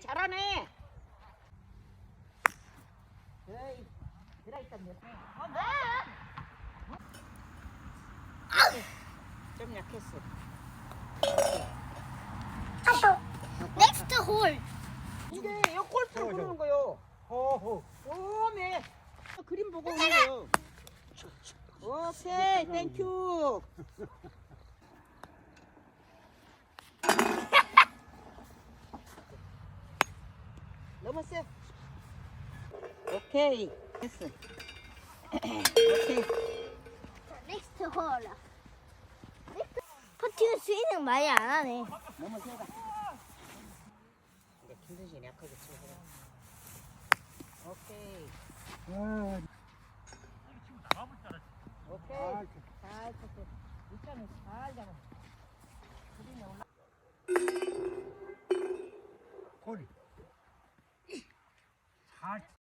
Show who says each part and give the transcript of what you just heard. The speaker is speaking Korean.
Speaker 1: 잘하네. 에이 들어있다 몇. 어, 뭐? 좀 약했어.
Speaker 2: 넥스트 홀.
Speaker 1: 이게 이거 골프를 부르는 거요.
Speaker 3: 호호.
Speaker 1: 오메 그림 보고 오는 거요. 오케이 땡큐. 넘었어요. 오케이 됐어. 오케이
Speaker 2: 넥스트 홀. 퍼팅을 스윙은 많이 안 하네.
Speaker 1: 넘어서 가. 이제 김선진 약하게 치고 그래. 오케이
Speaker 3: 아,
Speaker 1: 오케이
Speaker 3: 아,
Speaker 1: 잘 쳤어. 일단은 잘 잡아.
Speaker 3: heart.